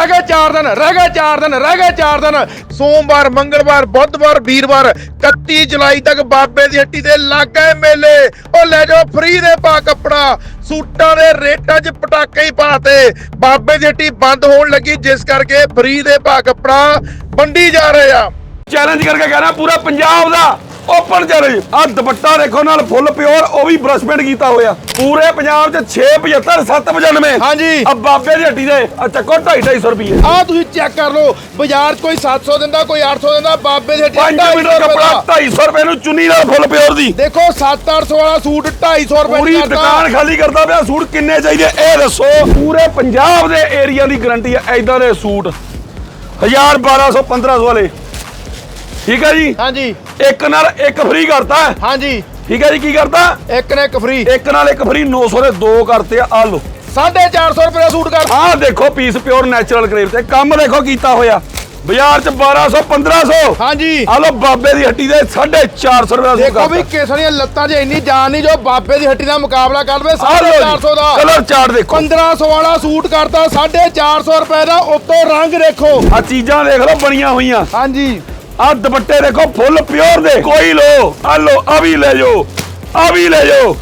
ਰਹਿ ਗਏ 4 ਦਿਨ, ਰਹਿ ਗਏ 4 ਦਿਨ, ਰਹਿ ਗਏ 4 ਦਿਨ। ਸੋਮਵਾਰ, ਮੰਗਲਵਾਰ, ਬੁੱਧਵਾਰ, ਵੀਰਵਾਰ 31 ਜੁਲਾਈ ਤੱਕ ਬਾਬੇ ਦੀ ਹੱਟੀ ਤੇ ਲੱਗ ਮੇਲੇ। ਉਹ ਲੈ ਜਾਓ, ਫ੍ਰੀ ਦੇ ਪਾ ਕੱਪੜਾ। ਸੂਟਾਂ ਦੇ ਰੇਟਾਂ 'ਚ ਪਟਾਕੇ ਹੀ ਪਾਤੇ। ਬਾਬੇ ਦੀ ਹੱਟੀ ਬੰਦ ਹੋਣ ਲੱਗੀ, ਜਿਸ ਕਰਕੇ ਫ੍ਰੀ ਦੇ ਪਾ ਕੱਪੜਾ ਵੰਡੀ ਜਾ ਰਹੇ ਆ। ਚੈਲੰਜ ਕਰਕੇ ਕਹਿਣਾ ਪੂਰਾ ਪੰਜਾਬ ਦਾ। ਓਪਨ ਚੈਲੰਜ ਆ ਦੁਪੱਟਾ ਦੇਖੋ ਨਾਲ ਫੁੱਲ ਪਿਓਰ ਉਹ ਵੀ ਬ੍ਰਸ਼ਮੈਂਟ ਕੀਤਾ ਹੋਇਆ। ਪੂਰੇ ਪੰਜਾਬ 'ਚ 675 795 ਹਾਂਜੀ। ਆ ਬਾਬੇ ਦੀ ਹੱਟੀ ਦੇ ਆ ਚੱਕੋ 250 ਰੁਪਏ ਆ ਤੁਸੀਂ ਚੈੱਕ ਕਰ ਲਓ ਬਾਜ਼ਾਰ 'ਚ ਕੋਈ 700 ਦਿੰਦਾ ਕੋਈ 800 ਦਿੰਦਾ ਬਾਬੇ ਦੀ ਹੱਟੀ 5 250 ਮੀਟਰ ਰੁਪਏ ਕੱਪੜਾ ਦਾ। 250 ਰੁਪਏ ਨੂੰ ਚੁੰਨੀ ਨਾਲ ਫੁੱਲ ਪਿਓਰ ਦੀ। ਦੇਖੋ 7-800 ਵਾਲਾ ਸੂਟ 250 ਰੁਪਏ ਪੂਰੀ। ਦੁਕਾਨ ਖਾਲੀ ਕਰਦਾ ਪਿਆ ਸੂਟ ਕਿੰਨੇ ਚਾਹੀਦੇ ਇਹ ਦੱਸੋ। ਪੂਰੇ ਪੰਜਾਬ ਦੇ ਏਰੀਆ ਦੀ ਗਾਰੰਟੀ ਹੈ ਐਦਾਂ ਦੇ ਸੂਟ। 1000 1200 1500 ਵਾਲੇ। ਠੀਕ ਹੈ ਜੀ? ਹਾਂਜੀ। ਇੱਕ ਨਾਲ ਇੱਕ ਫ੍ਰੀ ਕਰਤਾ। ਹੈ। ਹਾਂਜੀ। ਠੀਕ ਹੈ ਜੀ ਕੀ ਕਰਤਾ? ਇੱਕ ਨੇ ਇੱਕ ਫ੍ਰੀ ਇੱਕ ਨਾਲ ਇੱਕ ਫ੍ਰੀ 900 ਦੇ ਦੋ ਕਰਤੇ ਆ ਆਹ ਲਓ 450 ਰੁਪਏ ਦਾ ਸੂਟ ਕਰ। ਆਹ ਦੇਖੋ ਪੀਸ ਪਿਓਰ ਨੈਚੁਰਲ ਕਰੇਵ ਤੇ ਕੰਮ ਦੇਖੋ ਕੀਤਾ ਹੋਇਆ। ਬਾਜ਼ਾਰ ਚ 1200 1500 ਹਾਂਜੀ। ਆਹ ਲਓ ਬਾਬੇ ਦੀ ਹੱਟੀ ਦੇ 450 ਰੁਪਏ ਦਾ ਸੂਟ ਦੇਖੋ ਵੀ ਕਰਤਾ। ਕਿਸ ਦੀਆਂ ਲੱਤਾਂ 'ਚ ਇੰਨੀ ਜਾਨ ਨਹੀਂ ਜੋ ਬਾਬੇ ਦੀ ਹੱਟੀ ਦਾ ਮੁਕਾਬਲਾ ਕਰ ਲਵੇ ਆਹ ਲਓ 450 ਦਾ। ਕਲਰ ਚਾਰਟ ਦੇਖੋ। 1500 ਵਾਲਾ ਸੂਟ ਕਰਤਾ 450 ਰੁਪਏ ਦਾ ਉੱਤੋਂ ਰੰਗ ਦੇਖੋ। ਆ ਚੀਜ਼ਾਂ ਦੇਖ ਲਓ ਬਣੀਆਂ ਹੋਈਆਂ। ਹਾਂਜੀ। ਆ ਦੁਪੱਟੇ ਦੇਖੋ ਫੁੱਲ ਪਿਓਰ ਦੇ। ਕੋਈ ਲੋ ਆ ਲੋ ਆ ਵੀ ਲੈ ਜਾਓ ਆ ਵੀ ਲੈ ਜਾਓ।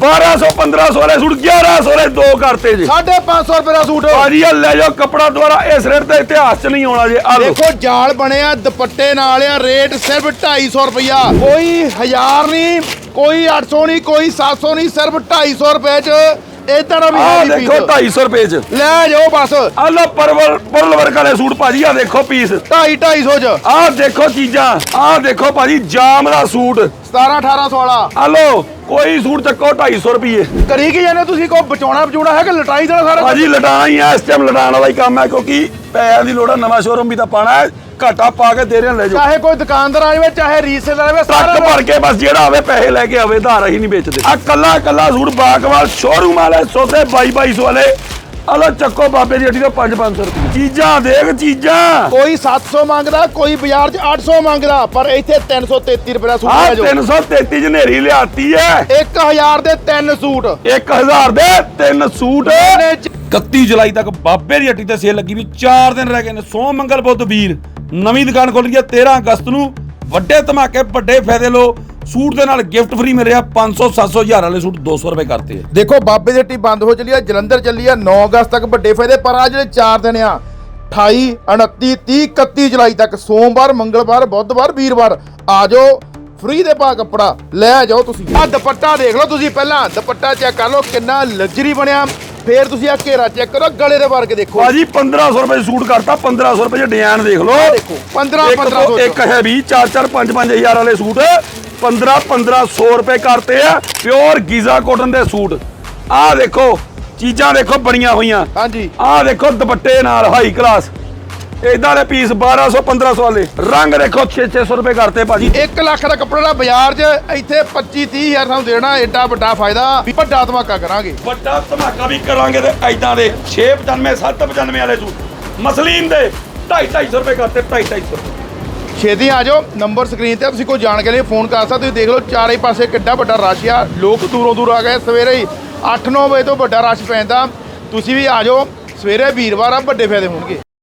1200 1500 ਵਾਲੇ ਸੂਟ 1100 ਦੇ ਦੋ ਕਰਤੇ ਜੀ। 550 ਰੁਪਏ ਦਾ ਸੂਟ। ਭਾਜੀ ਆ ਲੈ ਜਾਓ ਕੱਪੜਾ ਦੁਆਰਾ ਇਸ ਰੇਟ ਤੇ ਇਤਿਹਾਸ ਚ ਨਹੀਂ ਆਉਣਾ ਜੇ ਆ ਲੋ ਦੇਖੋ ਜਾਲ ਬਣਿਆ ਦੁਪੱਟੇ ਨਾਲ ਆ ਰੇਟ ਸਿਰਫ 250 ਰੁਪਇਆ ਕੋਈ 1000 ਨਹੀਂ ਕੋਈ 800 ਨਹੀਂ ਕੋਈ 700 ਨਹੀਂ ਸਿਰਫ 250 ਰੁਪਏ ਚ। ਇਦਾਂ ਦਾ ਵੀ ਆ ਹੈ ਨਹੀਂ ਦੇਖੋ ਪੀਸ 250 ਰੁਪਏ ਚ। ਲੈ ਜਾਓ ਬਸ। ਆ ਲੋ ਪਰਵਲ ਪਰਲ ਵਰਕ ਵਾਲੇ ਸੂਟ ਭਾਜੀ ਆ ਦੇਖੋ ਪੀਸ 2.5 250 ਚ। ਆ ਦੇਖੋ ਚੀਜ਼ਾਂ ਆ ਦੇਖੋ ਭਾਜੀ ਜਾਮ ਦਾ ਸੂਟ। 17 1800 ਵਾਲਾ। ਆ ਲੋ ਕੋਈ ਸੂਟ ਚੱਕੋ 250 ਰੁਪਏ ਕਰੀ ਕੀ ਜਾਂਦੇ ਤੁਸੀਂ? ਕੋਈ ਬਚਾਉਣਾ ਬਚਾਉਣਾ ਹੈ ਕਿ ਲਟਾਈ ਦੇਣਾ ਸਾਰਾ ਭਾਜੀ ਲਟਾਣਾ ਹੀ ਆ ਇਸ ਟਾਈਮ ਲਟਾਉਣ ਵਾਲਾ ਹੀ ਕੰਮ ਹੈ ਕਿਉਂਕਿ ਪੈਸਿਆਂ ਦੀ ਲੋੜ ਆ ਨਵਾਂ ਸ਼ੋਰੂਮ ਵੀ ਤਾਂ ਪਾਣਾ ਹੈ। ਘਾਟਾ ਪਾ ਕੇ ਦੇ ਰਹੇ ਲੈ ਜਾਓ। ਚਾਹੇ ਕੋਈ ਦੁਕਾਨਦਾਰ ਆ ਜਾਵੇ ਚਾਹੇ ਰੀਸੇਲਰ ਆਵੇ ਸਾਰਾ ਟਰੱਕ ਭਰ ਕੇ ਬਸ ਜਿਹੜਾ ਆਵੇ ਪੈਸੇ ਲੈ ਕੇ ਆਵੇ ਧਾਰ ਅਸੀਂ ਨਹੀਂ ਵੇਚਦੇ। ਆ ਕੱਲਾ ਕੱਲਾ ਸੂਟ ਬਾਕਵਾਲ ਸ਼ੋਰੂਮ ਵਾਲੇ ਸੋਤੇ 2200 ਵਾਲੇ। ਅਲੋ ਚੱਕੋ ਬਾਬੇ ਦੀ ਹੱਟੀ ਤੋਂ 5-500 ਰੁਪਏ ਚੀਜ਼ਾਂ ਦੇਖ ਚੀਜ਼ਾਂ। ਕੋਈ 700 ਮੰਗਦਾ ਕੋਈ ਬਾਜ਼ਾਰ 'ਚ 800 ਮੰਗਦਾ ਪਰ ਇੱਥੇ 333 ਰੁਪਏ ਦਾ ਸੂਟ ਆ ਜਾਓ। 333 ਜਨੇਰੀ ਲਿਆਤੀ ਹੈ 1000 ਦੇ ਤਿੰਨ ਸੂਟ। 1000 ਦੇ ਤਿੰਨ ਸੂਟ। ਇਹਨੇ ਚ- 31 ਜੁਲਾਈ ਤੱਕ ਬਾਬੇ ਦੀ ਹੱਟੀ ਤੇ ਸੇਲ ਲੱਗੀ ਵੀ 4 ਦਿਨ ਰਹਿ ਗਏ ਨੇ ਸੋਮ ਮੰਗਲ ਬੁੱਧ ਵੀਰ। ਨਵੀਂ ਦੁਕਾਨ ਖੁੱਲ ਗਈ ਹੈ 13 ਅਗਸਤ ਨੂੰ। ਵੱਡੇ ਧਮਾਕੇ, ਵੱਡੇ ਫਾਇਦੇ ਲੋ ਸੂਟ ਦੇ ਨਾਲ ਗਿਫਟ ਫ੍ਰੀ ਮਿਲ ਰਿਹਾ 500 700 ਹਜ਼ਾਰ ਵਾਲੇ ਸੂਟ 200 ਰੁਪਏ ਕਰਤੇ ਦੇਖੋ, ਬਾਬੇ ਦੀ ਹੱਟੀ ਬੰਦ ਹੋ ਚਲੀ ਆ ਜਲੰਧਰ ਚੱਲੀ ਆ 9 ਅਗਸਤ ਤੱਕ ਵੱਡੇ ਫਾਇਦੇ, ਪਰ ਆ ਜਿਹੜੇ 4 ਦਿਨ ਆ 28 29 30 31 ਜੁਲਾਈ ਤੱਕ, ਸੋਮਵਾਰ, ਮੰਗਲਵਾਰ, ਬੁੱਧਵਾਰ, ਵੀਰਵਾਰ, ਆ ਜਾਓ ਫ੍ਰੀ ਦੇ ਪਾ ਕੱਪੜਾ, ਲੈ ਜਾਓ ਤੁਸੀਂ। ਆ ਦੁਪੱਟਾ ਦੇਖ ਲਓ ਤੁਸੀਂ ਪਹਿਲਾਂ, ਦੁਪੱਟਾ ਚੈੱਕ ਕਰ ਲਓ, ਕਿੰਨਾ ਲਗਜ਼ਰੀ ਬਣਿਆ। ਫੇਰ ਤੁਸੀਂ ਆ ਘੇਰਾ ਚੈੱਕ ਕਰੋ ਗਲੇ ਦੇ ਵਰਗ ਦੇਖੋ। ਭਾਜੀ 1500 ਰੁਪਏ ਸੂਟ ਕਰਤਾ 1500 ਰੁਪਏ ਚ ਡਿਜ਼ਾਈਨ ਦੇਖ ਲਓ। ਦੇਖੋ 15 ਇੱਕ 1500 ਤੋਂ ਇੱਕ ਹੈ ਵੀ 4 4 5 5000 ਵਾਲੇ ਸੂਟ। 15 1500 ਰੁਪਏ ਕਰਤੇ ਆ ਪਿਓਰ ਗੀਜ਼ਾ ਕਾਟਨ ਦੇ ਸੂਟ। ਆਹ ਦੇਖੋ ਚੀਜ਼ਾਂ ਦੇਖੋ ਬਣੀਆਂ ਹੋਈਆਂ। ਹਾਂਜੀ। ਆਹ ਦੇਖੋ ਦੁਪੱਟੇ ਨਾਲ ਹਾਈ ਕਲਾਸ ਇਦਾਂ ਦੇ ਪੀਸ 1200 1500 ਵਾਲੇ। ਰੰਗ ਦੇਖੋ 6 600 ਰੁਪਏ ਕਰਤੇ ਭਾਜੀ। 1 ਲੱਖ ਦਾ ਕੱਪੜਾ ਦਾ ਬਾਜ਼ਾਰ 'ਚ ਇੱਥੇ 25 30 ਹਜ਼ਾਰ ਸਾਨੂੰ ਦੇਣਾ ਐਡਾ ਵੱਡਾ ਫਾਇਦਾ। ਵੱਡਾ ਧਮਾਕਾ ਕਰਾਂਗੇ। ਵੱਡਾ ਧਮਾਕਾ ਵੀ ਕਰਾਂਗੇ ਤੇ ਐਦਾਂ ਦੇ 695 795 ਵਾਲੇ ਸੂਟ। ਮਸਲੀਨ ਦੇ 2.5 250 ਰੁਪਏ ਕਰਤੇ 2.5 250 ਛੇਤੀ ਆ ਜਾਓ ਨੰਬਰ ਸਕਰੀਨ ਤੇ ਤੁਸੀਂ ਕੋਈ ਜਾਣਕਾਰੀ ਲਈ ਫੋਨ ਕਰ ਸਕਦੇ ਹੋ। ਤੁਸੀਂ ਦੇਖ ਲਓ ਚਾਰੇ ਪਾਸੇ ਕਿੱਡਾ ਵੱਡਾ ਰਸ਼ ਆ। ਲੋਕ ਦੂਰੋਂ ਦੂਰ ਆ ਗਏ। ਸਵੇਰੇ ਹੀ 8-9 ਵਜੇ ਤੋਂ ਵੱਡਾ ਰਸ਼ ਪੈਂਦਾ। ਤੁਸੀਂ ਵੀ ਆ ਜਾਓ। ਸਵੇਰੇ ਵੀਰਵਾਰ ਆ ਵੱਡੇ ਫਾਇਦੇ ਹੋਣਗੇ।